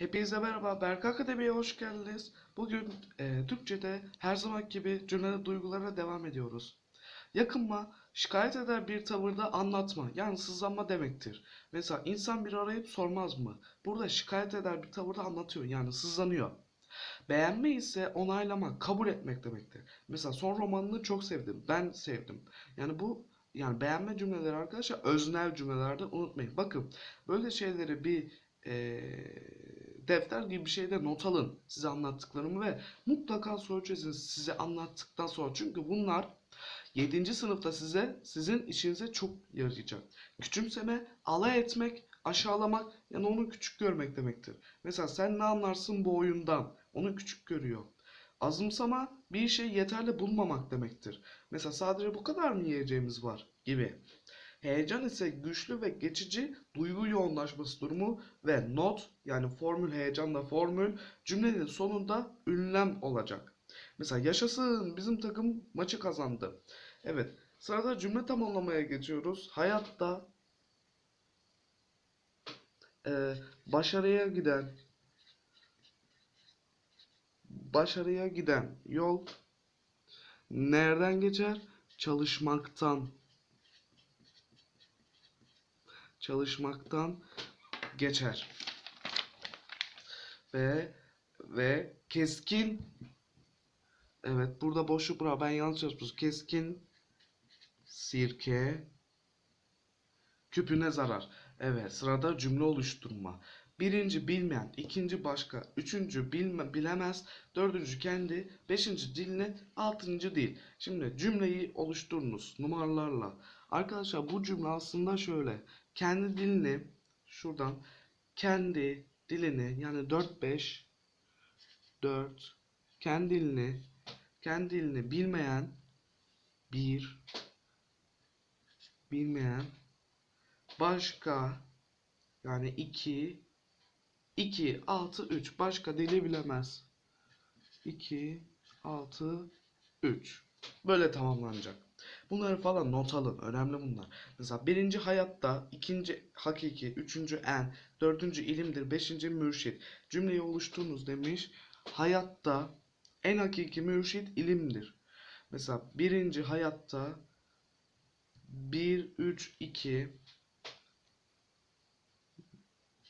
Hepinize merhaba, Berk Akademi'ye hoş geldiniz. Bugün e, Türkçe'de her zaman gibi cümle duygulara devam ediyoruz. Yakınma, şikayet eder bir tavırda anlatma, yani sızlanma demektir. Mesela insan bir arayıp sormaz mı? Burada şikayet eder bir tavırda anlatıyor, yani sızlanıyor. Beğenme ise onaylamak, kabul etmek demektir. Mesela son romanını çok sevdim, ben sevdim. Yani bu yani beğenme cümleleri arkadaşlar öznel cümlelerde unutmayın. Bakın böyle şeyleri bir eee, defter gibi bir şeyde not alın size anlattıklarımı ve mutlaka soru çözün size anlattıktan sonra. Çünkü bunlar 7. sınıfta size sizin işinize çok yarayacak. Küçümseme, alay etmek, aşağılamak yani onu küçük görmek demektir. Mesela sen ne anlarsın bu oyundan? Onu küçük görüyor. Azımsama bir şey yeterli bulmamak demektir. Mesela sadece bu kadar mı yiyeceğimiz var gibi. Heyecan ise güçlü ve geçici duygu yoğunlaşması durumu ve not yani formül heyecanla formül cümlenin sonunda ünlem olacak. Mesela yaşasın bizim takım maçı kazandı. Evet sırada cümle tamamlamaya geçiyoruz. Hayatta eee, başarıya giden başarıya giden yol nereden geçer? Çalışmaktan çalışmaktan geçer. Ve ve keskin evet burada boşluk bırak ben yanlış yazmışım. Keskin sirke küpüne zarar. Evet sırada cümle oluşturma. Birinci bilmeyen, ikinci başka, üçüncü bilme, bilemez, dördüncü kendi, beşinci dinle, altıncı dil. Şimdi cümleyi oluşturunuz numaralarla. Arkadaşlar bu cümle aslında şöyle. Kendi dilini şuradan kendi dilini yani 4 5 4 kendi dilini kendi dilini bilmeyen bir bilmeyen başka yani 2 2 6 3 başka dili bilemez. 2 6 3 böyle tamamlanacak. Bunları falan not alın. Önemli bunlar. Mesela birinci hayatta, ikinci hakiki, üçüncü en, dördüncü ilimdir, beşinci mürşit. Cümleyi oluşturunuz demiş. Hayatta en hakiki mürşit ilimdir. Mesela birinci hayatta 1, 3, 2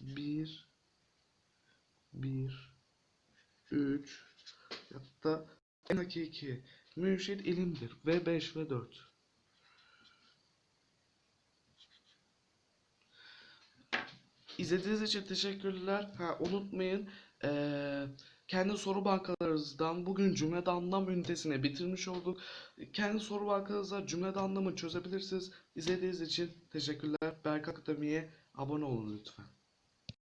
1 1 3 hatta en hakiki mürşit ilimdir. Ve 5 ve 4. İzlediğiniz için teşekkürler. Ha, unutmayın eee, kendi soru bankalarınızdan bugün cümlede anlam ünitesini bitirmiş olduk. Kendi soru bankanızda cümlede anlamı çözebilirsiniz. İzlediğiniz için teşekkürler. Berk Akademi'ye abone olun lütfen.